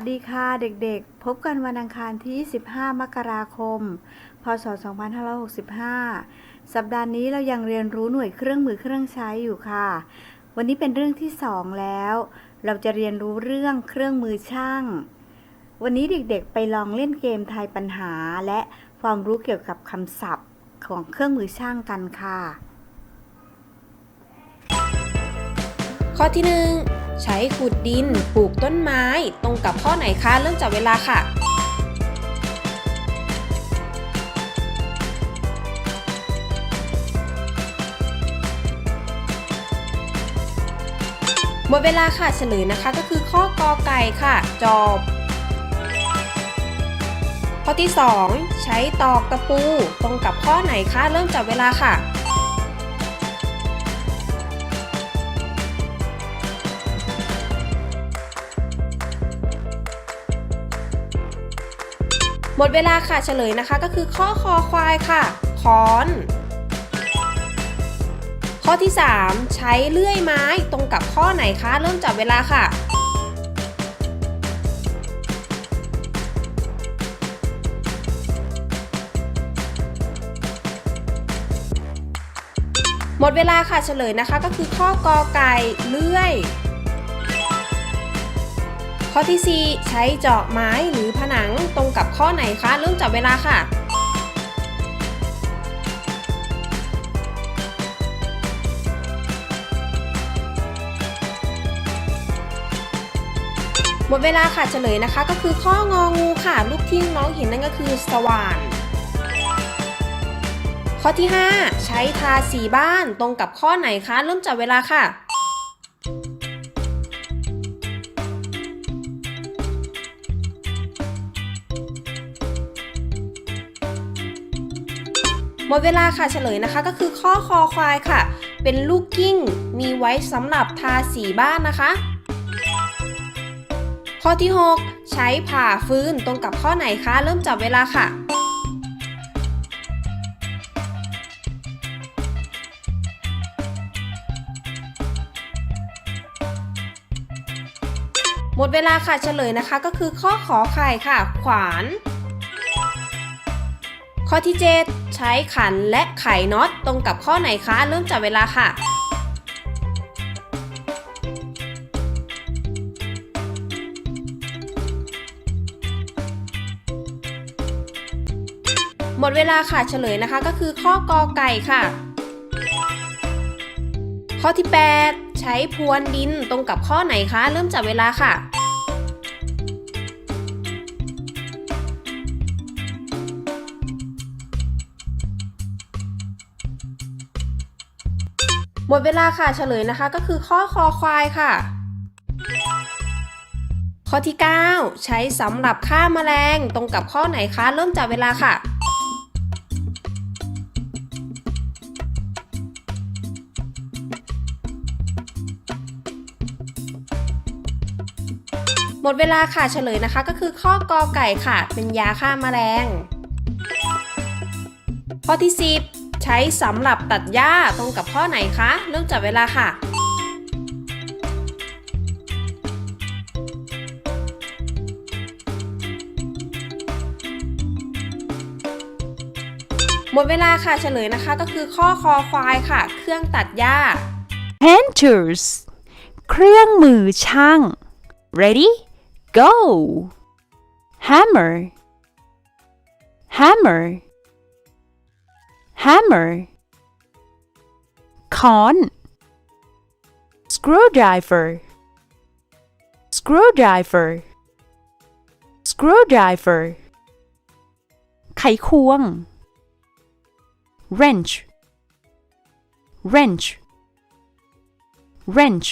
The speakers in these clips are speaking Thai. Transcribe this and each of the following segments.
สดีค่ะเด็กๆ พบกันวันอังคารที่ 15 มกราคม พศ 2565 สัปดาห์นี้เรายังเรียนรู้หน่วยเครื่องมือเครื่องใช้อยู่ค่ะ วันนี้เป็นเรื่องที่ 2 แล้ว เราจะเรียนรู้เรื่องเครื่องมือช่าง วันนี้เด็กๆ ไปลองเล่นเกมทายปัญหา และความรู้เกี่ยวกับคำศัพท์ของเครื่องมือช่างกันค่ะ ข้อที่ 1 ใช้ขุดดินปลูกต้นไม้ ตรงกับข้อไหนคะเริ่มจากเวลาค่ะ หมดเวลาค่ะเฉลยนะคะก็คือข้อกอไก่ค่ะ จอบข้อที่ 2 ใช้ตอกตะปู ตรงกับข้อไหนคะเริ่มจากเวลาค่ะ หมดเวลาค่ะเฉลยนะคะ ก็คือข้อคอควายค่ะค้อน ข้อที่ 3 ใช้เลื่อยไม้ตรงกับข้อไหนคะ เริ่มจับเวลาค่ะหมดเวลาค่ะเฉลยนะคะก็คือข้อกอไก่เลื่อย ข้อที่ 4 ใช้เจาะไม้หรือผนังตรงกับข้อไหนคะเริ่มจับเวลาค่ะ หมดเวลาค่ะเฉลยนะคะ ก็คือข้ององูค่ะรูปที่น้องเห็นนั่นก็คือสว่านข้อที่ 5 ใช้ทาสีบ้านตรงกับข้อไหนคะเริ่มจับเวลาค่ะ หมดเวลาค่ะเฉลยนะคะก็คือข้อคอควายค่ะ เป็นลูกกิ้ง มีไว้สำหรับทาสีบ้านนะคะ ข้อที่ 6 ใช้ผ่าฟืนตรงกับข้อไหนคะ เริ่มจับเวลาค่ะหมดเวลาค่ะเฉลยนะคะก็คือข้อขอไข่ค่ะ ขวาน ข้อที่ 7 ใช้ขันและไขน็อตตรงกับข้อไหนคะ เริ่มจับเวลาค่ะหมดเวลาค่ะเฉลยนะคะก็คือข้อกอไก่ค่ะ ข้อที่ 8 ใช้พรวนดินตรงกับข้อไหนคะ เริ่มจับเวลาค่ะ หมดเวลาค่ะเฉลยนะคะก็คือข้อคอควายค่ะ ข้อที่ 9 ใช้สำหรับฆ่าแมลงตรงกับข้อไหนคะ เริ่มจากเวลาค่ะหมดเวลาค่ะเฉลยนะคะก็คือข้อกอไก่ค่ะ เป็นยาฆ่าแมลงข้อที่ 10 ใช้สำหรับตัดหญ้าตรงกับข้อไหนคะ เริ่มจับเวลาค่ะหมดเวลาค่ะเฉลยนะคะก็คือข้อคอควายค่ะ เครื่องตัดหญ้า Painters เครื่องมือช่าง Ready Go Hammer Hammer Hammer ค้อน Screwdriver Screwdriver Screwdriver ไขควง Wrench Wrench wrench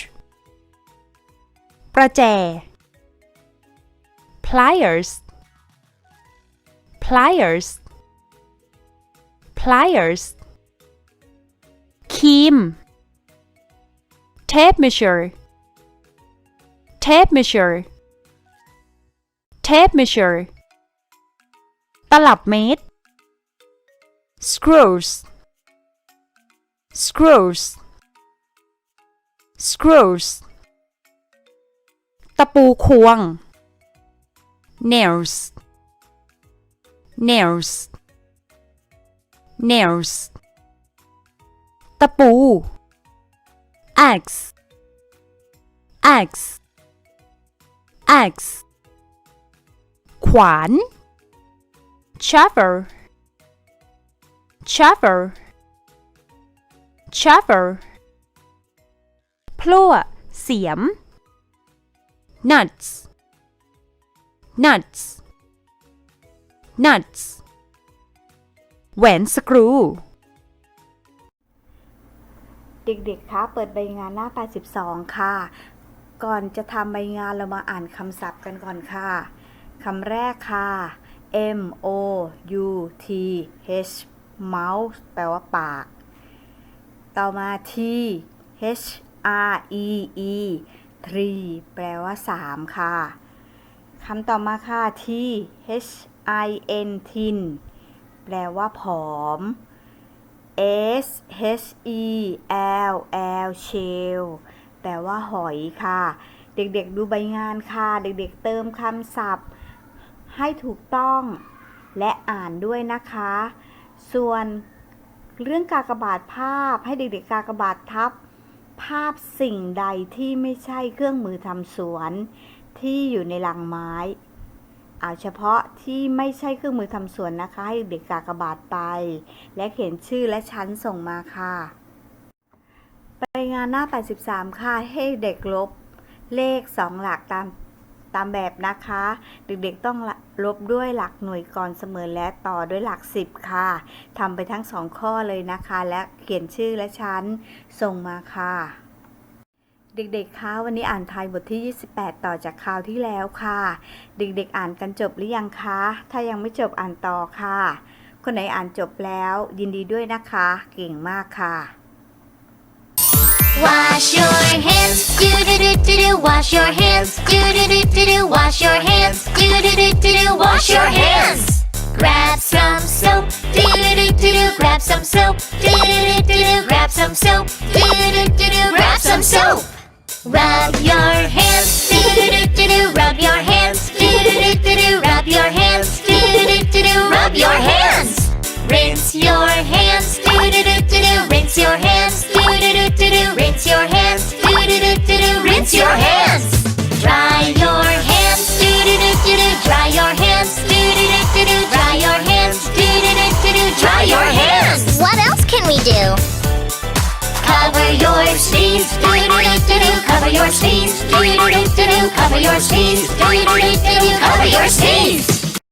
ประแจ pliers pliers pliers ครีม tape measure tape measure tape measure ตลับเมตร screws screws screws ตะปูควง nails nails nails ตะปู axe axe axe ขวาน shovel shovel shovel พลั่วเสียม nuts nuts nuts แหวนสกรู เด็กๆ คะ เปิดใบงานหน้า 82 ค่ะ ก่อนจะทำใบงานเรามาอ่านคำศัพท์กันก่อนค่ะ คำแรกค่ะ M O U T H mouse แปลว่าปาก ต่อมา T H R E E tree แปลว่า 3 ค่ะ คำต่อมาค่ะ T H I N tin แปลว่าผอม S H E L L shell แปลว่าหอยค่ะ เด็กๆดูใบงานค่ะ เด็กๆเติมคำศัพท์ ให้ถูกต้องและอ่านด้วยนะคะ ส่วนเรื่องกากบาทภาพให้เด็กๆกากบาททับ ภาพสิ่งใดที่ไม่ใช่เครื่องมือทำสวนที่อยู่ในลังไม้ เอาเฉพาะที่ไม่ใช่เครื่องมือทำสวนนะคะ ให้เด็กกากบาทไป และเขียนชื่อและชั้นส่งมาค่ะ ไปงานหน้า 83 ค่ะ ให้เด็กลบเลข 2 หลักตามตามแบบนะคะ เด็กๆต้องลบด้วยหลักหน่วยก่อนเสมอและต่อด้วยหลัก 10 ค่ะทำไปทั้ง 2 ข้อเลยนะคะ และเขียนชื่อและชั้นส่งมาค่ะ เด็กๆ คะวันนี้อ่านไทยบทที่ 28 ต่อจากคราวที่แล้วค่ะ เด็กๆ อ่านกันจบหรือยังคะ ถ้ายังไม่จบอ่านต่อค่ะ คนไหนอ่านจบแล้วยินดีด้วยนะคะ เก่งมากค่ะ Wash your hands, do do do do do. Wash your hands, do do do do do. Wash your hands, do do do do do. Wash your hands. Grab some soap, do do do do do. Grab some soap, do do do do do. Grab some soap, do do do do. Grab some soap. Rub your hands, do do do do do. Rub your hands, do do do do do. Rub your hands, do do do do do. Rub your hands. Rinse your hands, do do do do do. Rinse your hands, do do do do do. Rinse your hands, do do do do do. Rinse your hands. Dry your hands, do do do do do. Dry your hands, do do do do do. Dry your hands, do do do do do. Dry your hands. What else can we do? Cover your do do do. Cover your sneeze, do do do do do. Cover your sneeze, do do do do do. Cover your sneeze.